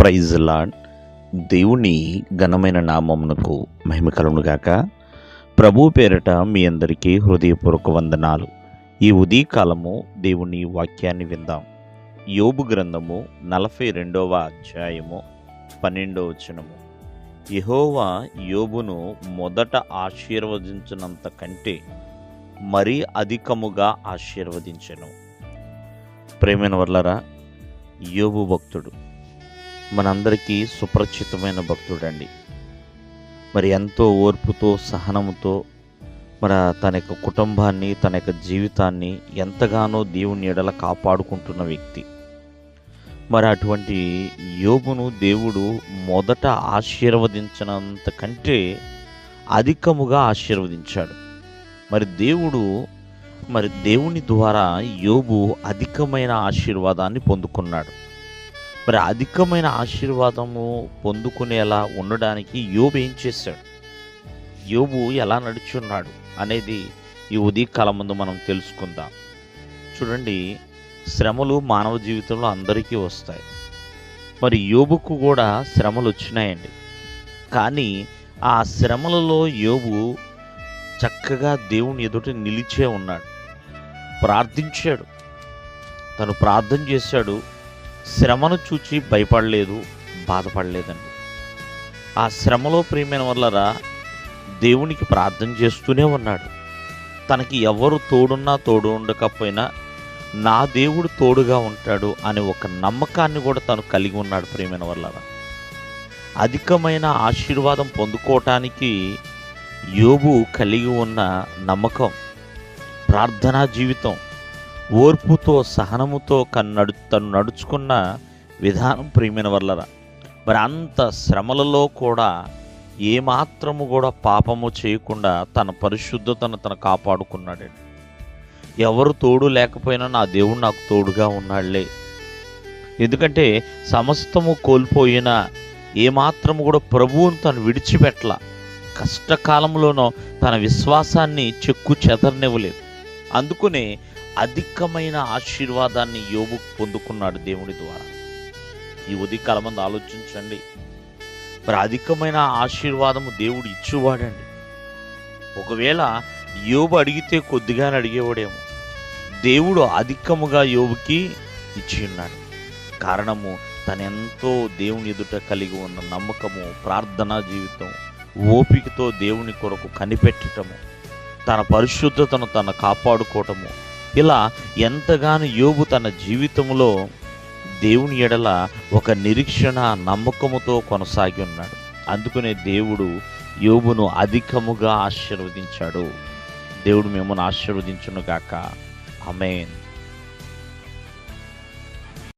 Praise lord. దేవుని ఘనమైన నామమునకు మహిమ కలుగునుగాక. ప్రభు పేరట మీ అందరికీ హృదయపూర్వక వందనాలు. ఈ ఉదయకాలము దేవుని వాక్యాన్ని విందాం. యోబు గ్రంథము నలభై రెండవ అధ్యాయము పన్నెండవ వచనము. యహోవా యోబును మొదట ఆశీర్వదించినంత కంటే మరీ అధికముగా ఆశీర్వదించెను. ప్రేమైన వల్లరా యోబు భక్తుడు మనందరికీ సుపరిచితమైన భక్తుడండి. మరి ఎంతో ఓర్పుతో సహనముతో మరి తన యొక్క కుటుంబాన్ని తన యొక్క జీవితాన్ని ఎంతగానో దేవుని ఎడల కాపాడుకుంటున్న వ్యక్తి. మరి అటువంటి యోగును దేవుడు మొదట ఆశీర్వదించినంత కంటే అధికముగా ఆశీర్వదించాడు. మరి దేవుడు మరి దేవుని ద్వారా యోబు అధికమైన ఆశీర్వాదాన్ని పొందుకున్నాడు. మరి అధికమైన ఆశీర్వాదము పొందుకునేలా ఉండడానికి యోబు ఏం చేశాడు? యోబు ఎలా నడుచున్నాడు అనేది ఈ ఉదయకాలం ముందు మనం తెలుసుకుందాం. చూడండి శ్రమలు మానవ జీవితంలో అందరికీ వస్తాయి. మరి యోబుకు కూడా శ్రమలు వచ్చినాయండి. కానీ ఆ శ్రమలలో యోబు చక్కగా దేవుని ఎదుట నిలిచే ఉన్నాడు. ప్రార్థించాడు. తను ప్రార్థన చేశాడు. శ్రమను చూచి భయపడలేదు బాధపడలేదండి. ఆ శ్రమలో ప్రియమైన వల్లరా దేవునికి ప్రార్థన చేస్తూనే ఉన్నాడు. తనకి ఎవరు తోడున్నా తోడు ఉండకపోయినా నా దేవుడు తోడుగా ఉంటాడు అనే ఒక నమ్మకాన్ని కూడా తను కలిగి ఉన్నాడు ప్రేమైన వల్లరా. అధికమైన ఆశీర్వాదం పొందుకోవటానికి యోబు కలిగి ఉన్న నమ్మకం ప్రార్థనా జీవితం ఓర్పుతో సహనముతో కన్నడు తను నడుచుకున్న విధానం ప్రియమైన వల్లరా మరి అంత శ్రమలలో కూడా ఏమాత్రము కూడా పాపము చేయకుండా తన పరిశుద్ధతను తను కాపాడుకున్నాడండి ఎవరు తోడు లేకపోయినా నా దేవుడు నాకు తోడుగా ఉన్నాడులే ఎందుకంటే సమస్తము కోల్పోయినా ఏమాత్రము కూడా ప్రభువును తను విడిచిపెట్టల కష్టకాలంలోనో తన విశ్వాసాన్ని చెక్కు చెదరనివ్వలేదు. అందుకనే అధికమైన ఆశీర్వాదాన్ని యోబు పొందుకున్నాడు దేవుని ద్వారా. ఈ ఉదయకాలం మంది ఆలోచించండి. మరి అధికమైన ఆశీర్వాదము దేవుడు ఇచ్చేవాడండి. ఒకవేళ యోబు అడిగితే కొద్దిగానే అడిగేవాడేమో. దేవుడు అధికముగా యోబుకి ఇచ్చి ఉన్నాడు. కారణము తనెంతో దేవుని ఎదుట కలిగి ఉన్న నమ్మకము ప్రార్థనా జీవితం ఓపికతో దేవుని కొరకు కనిపెట్టటము. తన పరిశుద్ధతను తన కాపాడుకోవటము. ఇలా ఎంతగానో యోబు తన జీవితంలో దేవుని ఎడల ఒక నిరీక్షణ నమ్మకముతో కొనసాగి ఉన్నాడు. అందుకనే దేవుడు యోబును అధికముగా ఆశీర్వదించాడు. దేవుడు మిమ్మల్ని ఆశీర్వదించును గాక అమేన్